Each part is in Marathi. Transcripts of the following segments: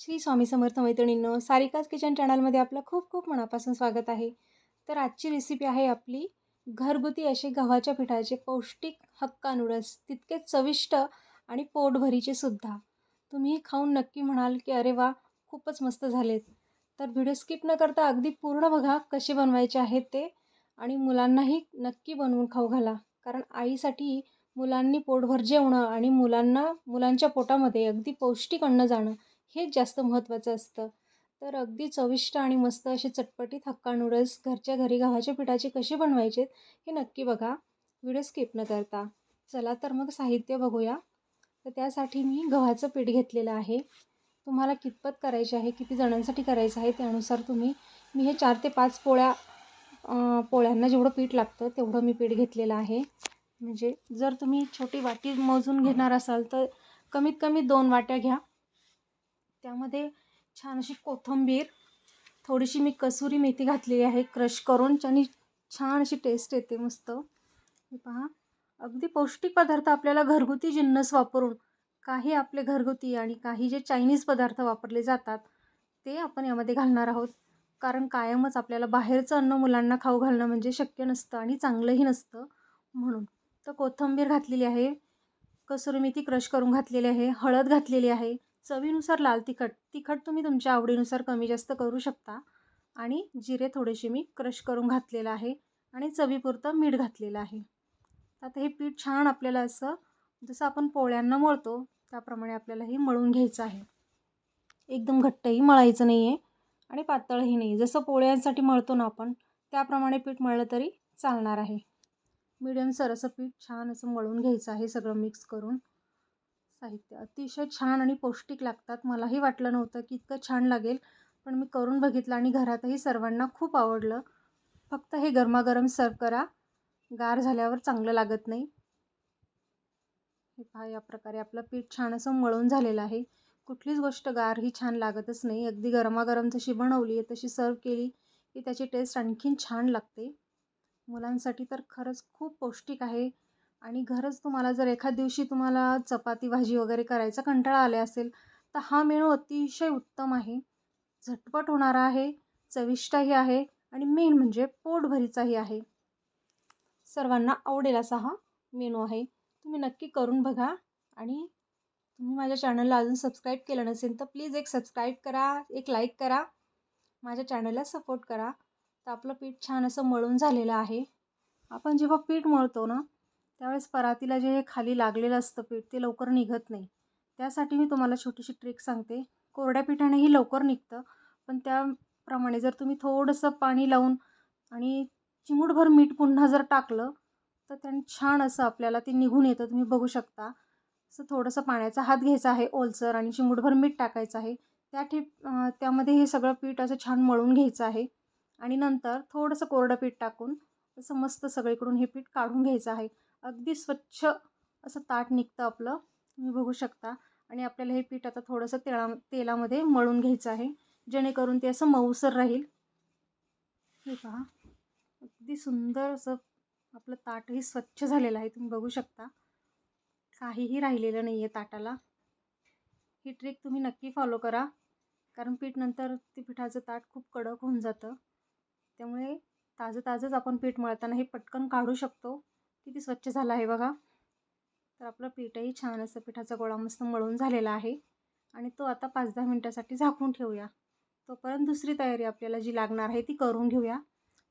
श्री स्वामी समर्थ मैत्रिणींनो सारिकाज किचन चॅनलमध्ये आपलं खूप खूप मनापासून स्वागत आहे. तर आजची रेसिपी आहे आपली घरगुती असे गव्हाच्या पिठाचे पौष्टिक हक्का नूडल्स तितके चविष्ट आणि पोटभरीचे सुद्धा. तुम्ही खाऊन नक्की म्हणाल की अरे वा खूपच मस्त झालेत. तर व्हिडिओ स्किप न करता अगदी पूर्ण बघा कसे बनवायचे आहेत ते आणि मुलांनाही नक्की बनवून खाऊ घाला. कारण आईसाठी मुलांनी पोटभर जेवणं आणि मुलांना मुलांच्या पोटामध्ये अगदी पौष्टिक अन्न जाणं हेच जास्त महत्त्वाचं असतं. तर अगदी चविष्ट आणि मस्त असे चटपटीत हक्का नूडल्स घरच्या घरी गव्हाच्या पिठाचे कसे बनवायचे हे नक्की बघा. व्हिडिओ स्किप न करता. चला तर मग साहित्य बघूया. तर त्यासाठी मी गव्हाचं पीठ घेतलेलं आहे. तुम्हाला कितपत करायचे आहे किती जणांसाठी करायचं आहे त्यानुसार तुम्ही मी हे चार ते पाच पोळ्या पोळ्यांना जेवढं पीठ लागतं तेवढं मी पीठ घेतलेलं आहे. म्हणजे जर तुम्ही छोटी वाटी मोजून घेणार असाल तर कमीत कमी दोन वाट्या घ्या. त्यामध्ये छान अशी कोथिंबीर थोडीशी मी कसुरी मेथी घातलेली आहे क्रश करून आणि छान अशी टेस्ट येते मस्त. हे पहा. अगदी पौष्टिक पदार्थ आपल्याला घरगुती जिन्नस वापरून काही आपले घरगुती आणि काही जे चायनीज पदार्थ वापरले जातात ते आपण यामध्ये घालणार आहोत. कारण कायमच आपल्याला बाहेरचं अन्न मुलांना खाऊ घालणं म्हणजे शक्य नसतं आणि चांगलंही नसतं म्हणून. तर कोथिंबीर घातलेली आहे कसुरी मेथी क्रश करून घातलेली आहे हळद घातलेली आहे चवीनुसार लाल तिखट. तिखट तुम्ही तुमच्या आवडीनुसार कमी जास्त करू शकता. आणि जिरे थोडेसे मी क्रश करून घातलेलं आहे आणि चवीपुरतं मीठ घातलेलं आहे. आता हे पीठ छान आपल्याला असं जसं आपण पोळ्यांना मळतो त्याप्रमाणे आपल्याला हे मळून घ्यायचं आहे. एकदम घट्टही मळायचं नाही आहे आणि पातळही नाही जसं पोळ्यांसाठी मळतो ना आपण त्याप्रमाणे पीठ मळलं तरी चालणार आहे. मिडियम सर असं पीठ छान असं मळून घ्यायचं आहे सगळं मिक्स करून. साहित्य. अतिशय छान आणि पौष्टिक लागतात. मलाही वाटलं नव्हतं की इतकं छान लागेल पण मी करून बघितलं आणि घरातही सर्वांना खूप आवडलं. फक्त हे गरमागरम सर्व करा. गार झाल्यावर चांगलं लागत नाही. हे पहा या प्रकारे आपलं पीठ छान असं मळून झालेलं आहे. कुठलीच गोष्ट गार ही छान लागतच नाही. अगदी गरमागरम जशी बनवली आहे तशी सर्व केली की त्याची टेस्ट आणखीन छान लागते. मुलांसाठी तर खरंच खूप पौष्टिक आहे. आणि घरच तुम्हाला जर एखाद दिवशी तुम्हाला चपाती भाजी वगैरे करायचा कंटाळा आले असेल तर हा मेनू अतिशय उत्तम आहे. झटपट होणारा आहे चविष्टही आहे आणि मेन म्हणजे पोटभरीचाही आहे. सर्वांना आवडेल असा हा मेनू आहे. तुम्ही नक्की करून बघा आणि तुम्ही माझ्या चॅनलला अजून सबस्क्राईब केलं नसेल तर प्लीज एक सबस्क्राईब करा एक लाईक करा माझ्या चॅनलला सपोर्ट करा. तर आपलं पीठ छान असं मळून झालेलं आहे. आपण जेव्हा पीठ मळतो ना त्यावेळेस परातीला जे खाली लागलेलं असतं पीठ ते लवकर निघत नाही. त्यासाठी मी तुम्हाला छोटीशी ट्रिक सांगते. कोरड्या पिठानेही लवकर निघतं पण त्याप्रमाणे जर तुम्ही थोडंसं पाणी लावून आणि चिमूटभर मीठ पुन्हा जर टाकलं तर त्याने छान असं आपल्याला ते निघून येतं. तुम्ही बघू शकता. असं थोडंसं पाण्याचा हात घ्यायचा आहे ओलसर आणि चिमूटभर मीठ टाकायचं आहे. त्या ठिप त्यामध्ये हे सगळं पीठ असं छान मळून घ्यायचं आहे. आणि नंतर थोडंसं कोरडं पीठ टाकून असं मस्त सगळीकडून हे पीठ काढून घ्यायचं आहे. अगदी स्वच्छ असं ताट निघतं आपलं. तुम्ही बघू शकता. आणि आपल्याला हे पीठ आता थोडंसं तेळा तेलामध्ये मळून घ्यायचं आहे. जेणेकरून ते असं मऊसर राहील. हे पहा. अगदी सुंदर असं आपलं ताटही स्वच्छ झालेलं आहे. तुम्ही बघू शकता. काहीही राहिलेलं नाही आहे ताटाला. ही ट्रिक तुम्ही नक्की फॉलो करा. कारण पीठ नंतर ते पिठाचं ताट खूप कडक होऊन जातं. त्यामुळे ताजं ताजंच आपण पीठ मळताना हे पटकन काढू शकतो. किती स्वच्छ झालं आहे बघा. तर आपलं पीठही छान असं पिठाचा गोळा मस्त मळून झालेला आहे. आणि तो आता पाच दहा मिनटासाठी झाकून ठेवूया. तोपर्यंत दुसरी तयारी आपल्याला जी लागणार आहे ती करून घेऊया.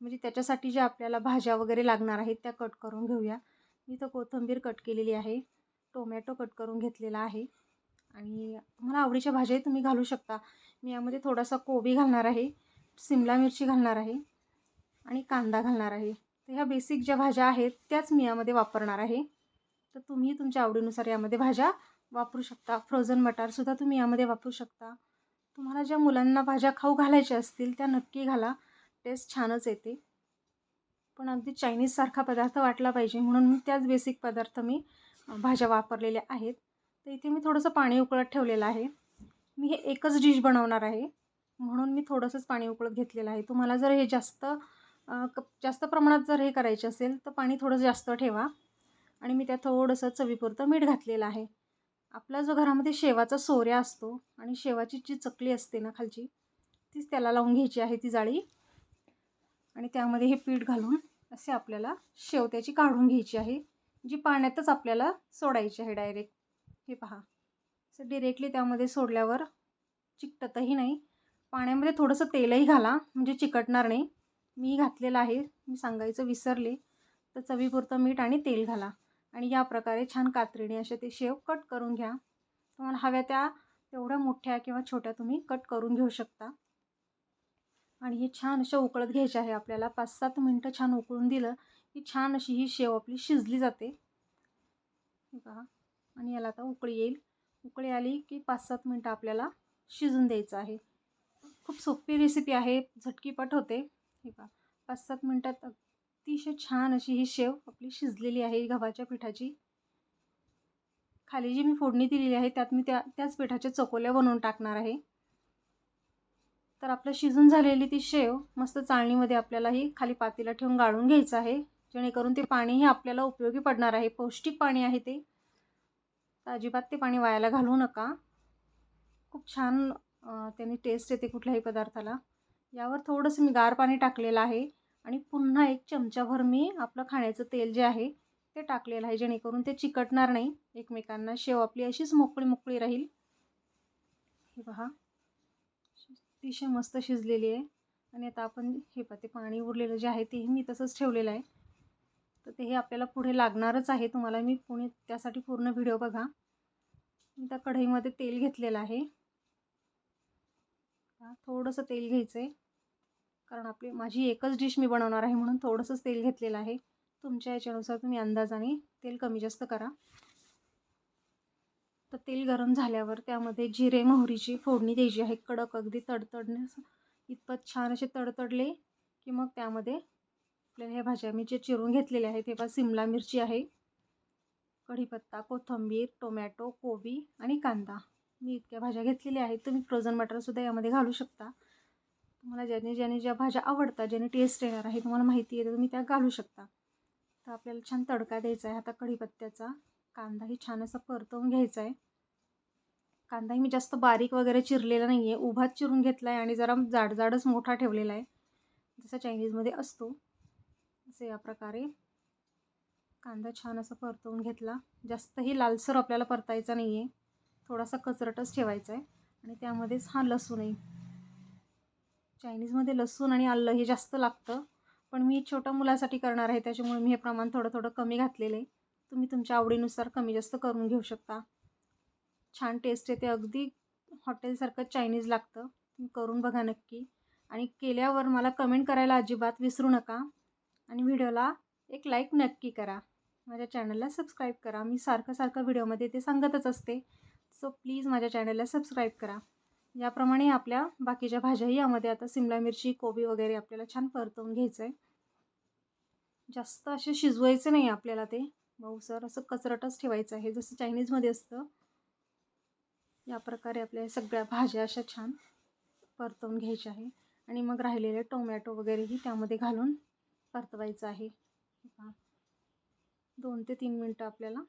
म्हणजे त्याच्यासाठी ज्या आपल्याला भाज्या वगैरे लागणार आहेत त्या कट करून घेऊया. मी तर कोथिंबीर कट केलेली आहे. टोमॅटो कट करून घेतलेला आहे. आणि तुम्हाला आवडीच्या भाज्याही तुम्ही घालू शकता. मी यामध्ये थोडासा कोबी घालणार आहे. सिमला मिरची घालणार आहे. आणि कांदा घालणार आहे. तर ह्या बेसिक ज्या भाज्या आहेत त्याच मी यामध्ये वापरणार आहे. तर तुम्ही तुमच्या आवडीनुसार यामध्ये भाज्या वापरू शकता. फ्रोझन मटारसुद्धा तुम्ही यामध्ये वापरू शकता. तुम्हाला ज्या मुलांना भाज्या खाऊ घालायच्या असतील त्या नक्की घाला. टेस्ट छानच येते. पण अगदी चायनीजसारखा पदार्थ वाटला पाहिजे म्हणून त्याच बेसिक पदार्थ मी भाज्या वापरलेल्या आहेत. तर इथे मी थोडंसं पाणी उकळत ठेवलेलं आहे. मी हे एकच डिश बनवणार आहे. म्हणून मी थोडंसंच पाणी उकळत घेतलेलं आहे. तुम्हाला जर हे जास्त कप जास्त प्रमाणात जर हे करायचे असेल तर पाणी थोडं जास्त ठेवा. आणि मी त्यात थोडंसं चवीपुरतं मीठ घातलेलं आहे. आपला जो घरामध्ये शेवाचा सोऱ्या असतो आणि शेवाची जी चकली असते ना खालची तीच त्याला लावून घ्यायची आहे ती जाळी. आणि त्यामध्ये हे पीठ घालून असे आपल्याला शेवत्याची काढून घ्यायची आहे जी पाण्यातच आपल्याला सोडायची आहे डायरेक्ट. हे पहा. असं डिरेक्टली त्यामध्ये सोडल्यावर चिकटतही नाही. पाण्यामध्ये थोडंसं तेलही घाला म्हणजे चिकटणार नाही. मी घातलेलं आहे. मी सांगायचं विसरले. तर चवीपुरतं मीठ आणि तेल घाला. आणि या प्रकारे छान कात्रीने असे ते शेव कट करून घ्या. तुम्हाला हव्या त्या तेवढ्या मोठ्या किंवा छोट्या तुम्ही कट करून घेऊ शकता. आणि हे छान अशा उकळत घ्यायचे आहे आपल्याला. पाच सात मिनटं छान उकळून दिलं की छान अशी ही शेव आपली शिजली जाते. हे आणि याला आता उकळी येईल. उकळी आली की पाच सात मिनटं आपल्याला शिजून द्यायचं आहे. खूप सोपी रेसिपी आहे. झटकीपट होते. हे पहा. पाच सात मिनटात अतिशय छान अशी ही शेव आपली शिजलेली आहे गव्हाच्या पिठाची. खाली जी मी फोडणी दिलेली आहे त्यात मी त्या त्याच पिठाच्या चकोल्या बनवून टाकणार आहे. तर आपलं शिजून झालेली ती शेव मस्त चाळणीमध्ये आपल्याला ही खाली पातीला ठेवून गाळून घ्यायचं आहे. जेणेकरून ते पाणी हे आपल्याला उपयोगी पडणार आहे. पौष्टिक पाणी आहे ते. तर अजिबात ते पाणी वायाला घालू नका. खूप छान त्याने टेस्ट येते कुठल्याही पदार्थाला. यावर थोडंसं मी गार पाणी टाकलेलं आहे आणि पुन्हा एक चमचाभर मी आपलं खाण्याचं तेल जे आहे ते टाकलेलं आहे जेणेकरून ते चिकटणार नाही. एकमेकांना शेव आपली अशीच मोकळी मोकळी राहील. हे पहा अतिशय मस्त शिजलेली आहे. आणि आता आपण हे पहा ते पाणी उरलेलं जे आहे तेही मी तसंच ठेवलेलं आहे. तर ते हे आपल्याला पुढे लागणारच आहे. तुम्हाला मी पुणे त्यासाठी पूर्ण व्हिडिओ बघा. मी त्या कढईमध्ये तेल घेतलेलं आहे. थोडंसं तेल घ्यायचं आहे कारण आपली माझी एकच डिश मी बनवणार आहे म्हणून थोडंसंच तेल घेतलेलं आहे. तुमच्या याच्यानुसार तुम्ही अंदाजाने तेल कमी जास्त करा. तर तेल गरम झाल्यावर त्यामध्ये जिरे मोहरीची फोडणी द्यायची आहे. कडक अगदी तडतडण्यास इतपत छान असे तडतडले की मग त्यामध्ये आपल्याला ह्या भाज्या मी जे चिरून घेतलेल्या आहेत तेव्हा सिमला मिरची आहे. कढीपत्ता कोथिंबीर टोमॅटो कोबी आणि कांदा. मी इतक्या भाज्या घेतलेल्या आहेत. तुम्ही फ्रोझन मटरसुद्धा यामध्ये घालू शकता. तुम्हाला ज्याने ज्याने ज्या भाज्या आवडतात ज्याने टेस्ट येणार आहे तुम्हाला माहिती आहे तर तुम्ही त्या घालू शकता. तर आपल्याला छान तडका द्यायचा आहे. आता कढीपत्त्याचा कांदाही छान असा परतवून घ्यायचा आहे. कांदाही मी जास्त बारीक वगैरे चिरलेला नाही आहे उभाच चिरून घेतला आहे आणि जरा जाडजाडच मोठा ठेवलेला आहे. जसा चायनीजमध्ये असतो. असं या प्रकारे कांदा छान असा परतवून घेतला. जास्तही लालसर आपल्याला परतायचा नाही आहे थोडासा कचरटच ठेवायचा आहे. आणि त्यामध्येच हा लसूण आहे. चायनीजमध्ये लसूण आणि आलं हे जास्त लागतं. पण मी छोट्या मुलासाठी करणार आहे. त्याच्यामुळे मी हे प्रमाण थोडं थोडं कमी घातलेलं आहे. तुम्ही तुमच्या आवडीनुसार कमी जास्त करून घेऊ शकता. छान टेस्ट येते. अगदी हॉटेलसारखं चायनीज लागतं. तुम्ही करून बघा नक्की. आणि केल्यावर मला कमेंट करायला अजिबात विसरू नका. आणि व्हिडिओला एक लाईक नक्की करा. माझ्या चॅनलला सबस्क्राईब करा. मी सारखं सारखं व्हिडिओमध्ये ते सांगतच असते. सो प्लीज माझ्या चॅनलला सबस्क्राईब करा. याप्रमाणे आपल्या बाकीच्या भाज्याही यामध्ये आता सिमला मिरची कोबी वगैरे आपल्याला छान परतवून घ्यायचं आहे जास्त असे शिजवायचं नाही आपल्याला ते. सर असं कचरटच ठेवायचं आहे. जसं चायनीजमध्ये असतं. या प्रकारे आपल्या सगळ्या भाज्या अशा छान परतवून घ्यायच्या आहे. आणि मग राहिलेले टोमॅटो वगैरेही त्यामध्ये घालून परतवायचं आहे. दोन ते तीन मिनटं आपल्याला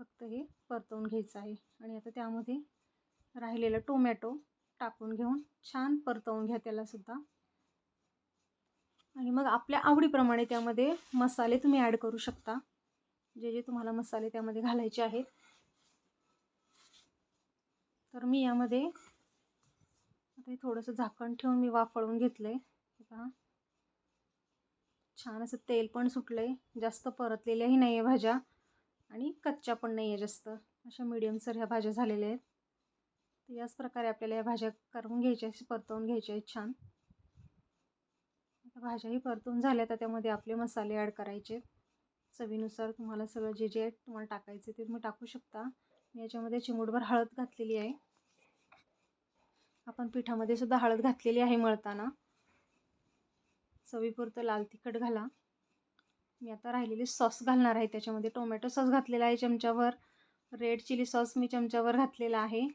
फक्त हे परतवून घ्यायचं आहे. आणि आता त्यामध्ये राहिलेलं टोमॅटो टाकून घेऊन छान परतवून घ्या त्यालासुद्धा आणि मग आपल्या आवडीप्रमाणे त्यामध्ये मसाले तुम्ही ॲड करू शकता. जे जे तुम्हाला मसाले त्यामध्ये घालायचे आहेत. तर मी यामध्ये आता थोडंसं झाकण ठेवून मी वाफळून घेतलं आहे पहा. छान असं तेल पण सुटलं आहे जास्त परतलेल्याही नाही आहे भाज्या. आणि कच्च्या पण नाही आहे जास्त. अशा मिडियमसर ह्या भाज्या झालेल्या आहेत. तर याच प्रकारे आपल्याला या भाज्या करून घ्यायच्या परतवून घ्यायच्या आहेत छान. आता भाज्याही परतून झाल्या तर त्यामध्ये आपले मसाले ॲड करायचे. चवीनुसार तुम्हाला सगळं जे जे तुम्हाला टाकायचे ते तुम्ही टाकू शकता. मी याच्यामध्ये चिमूटभर हळद घातलेली आहे. आपण पिठामध्ये सुद्धा हळद घातलेली आहे मळताना. चवीपुरतं लाल तिखट घाला. मी आता राहिलेली सॉस घालणार आहे त्याच्यामध्ये. टोमॅटो सॉस घातलेला आहे चमच्यावर. रेड चिली सॉस मी चमच्यावर घातलेला आहे.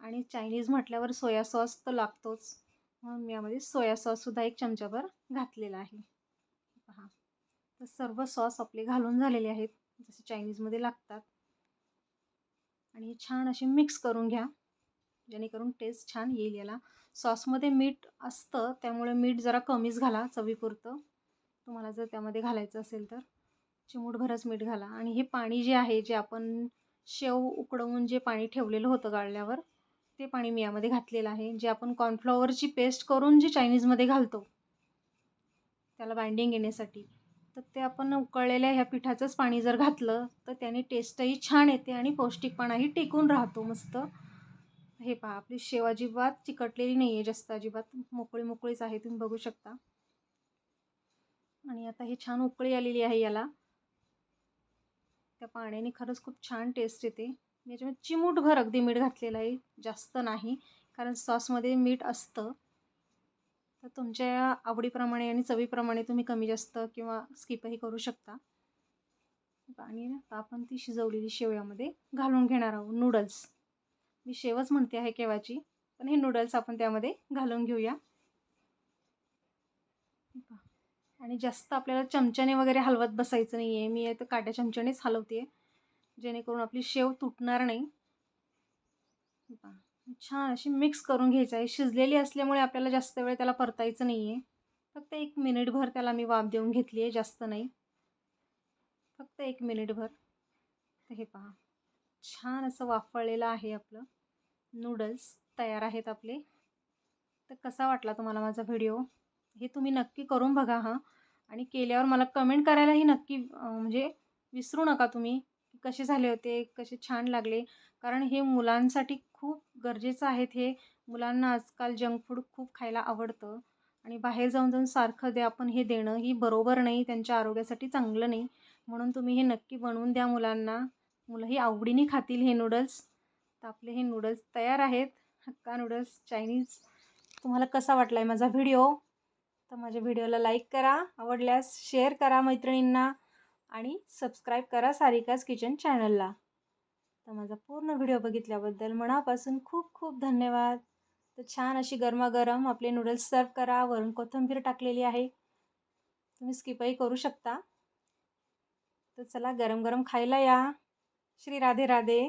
आणि चायनीज म्हटल्यावर सोया सॉस तर लागतोच. म्हणून मी यामध्ये सोया सॉससुद्धा एक चमच्यावर घातलेला आहे. पहा. तर सर्व सॉस आपले घालून झालेले आहेत. जसे चायनीजमध्ये लागतात. आणि छान असे मिक्स करून घ्या. जेणेकरून टेस्ट छान येईल याला. सॉसमध्ये मीठ असतं त्यामुळे मीठ जरा कमीच घाला चवीपुरतं. तुम्हाला जर त्यामध्ये घालायचं असेल तर. चिमूटभरच मीठ घाला. आणि हे पाणी जे आहे जे आपण शेव उकडवून जे पाणी ठेवलेलं होतं गाळल्यावर ते पाणी मी यामध्ये घातलेलं आहे. जे आपण कॉर्नफ्लॉवरची पेस्ट करून जे चायनीजमध्ये घालतो त्याला बाइंडिंग येण्यासाठी तर ते आपण उकळलेल्या ह्या पिठाचंच पाणी जर घातलं तर त्याने टेस्टही छान येते आणि पौष्टिकपणाही टिकून राहतो मस्त. हे पहा आपली शेव अजिबात चिकटलेली नाही आहे जास्त अजिबात मोकळी मोकळीच आहे तुम्ही बघू शकता. आणि आता ही छान उकळी आलेली आहे याला. त्या पाण्याने खरंच खूप छान टेस्ट येते. मी याच्यामध्ये चिमूटभर अगदी मीठ घातलेलं आहे जास्त नाही कारण सॉसमध्ये मीठ असतं. तर तुमच्या आवडीप्रमाणे आणि चवीप्रमाणे तुम्ही कमी जास्त किंवा स्किपही करू शकता. आणि आता आपण ती शिजवलेली शेवयामध्ये घालून घेणार आहोत नूडल्स मी शेवच म्हणते आहे केव्हाची पण हे नूडल्स आपण त्यामध्ये घालून घेऊया. आणि जास्त आपल्याला चमच्याने वगैरे हलवत बसायचं नाही आहे मी तर काट्या चमच्यानेच हलवते आहे जेणेकरून आपली शेव तुटणार नाही. छान अशी मिक्स करून घ्यायचं आहे. शिजलेली असल्यामुळे आपल्याला जास्त वेळ त्याला परतायचं नाही आहे फक्त एक मिनिटभर त्याला मी वाफ देऊन घेतली आहे जास्त नाही. फक्त एक मिनिटभर. हे पहा. छान असं वाफळलेलं आहे आपलं. नूडल्स तयार आहेत आपले. तर कसा वाटला तुम्हाला माझा व्हिडिओ हे तुम्ही नक्की करून बघा हां. आणि केल्यावर मला कमेंट करायलाही नक्की म्हणजे विसरू नका तुम्ही कसे झाले होते कसे छान लागले. कारण हे मुलांसाठी खूप गरजेचं आहेत हे. मुलांना आजकाल जंक फूड खूप खायला आवडतं. आणि बाहेर जाऊन जाऊन सारखं दे आपण हे देणं ही बरोबर नाही त्यांच्या आरोग्यासाठी चांगलं नाही. म्हणून तुम्ही हे नक्की बनवून द्या मुलांना. मुलंही आवडीने खातील हे नूडल्स तर आपले हे नूडल्स तयार आहेत. हक्का नूडल्स चायनीज तुम्हाला कसा वाटला आहे माझा व्हिडिओ तर माझ्या व्हिडिओला लाईक करा आवडल्यास शेअर करा मैत्रिणींना आणि सबस्क्राईब करा सारिकाज किचन चॅनलला. तर माझा पूर्ण व्हिडिओ बघितल्याबद्दल मनापासून खूप खूप धन्यवाद. तर छान अशी गरमागरम आपले नूडल्स सर्व करा वरून कोथिंबीर टाकलेली आहे. तुम्ही स्किपही करू शकता. तर चला गरम गरम खायला या. श्री राधे राधे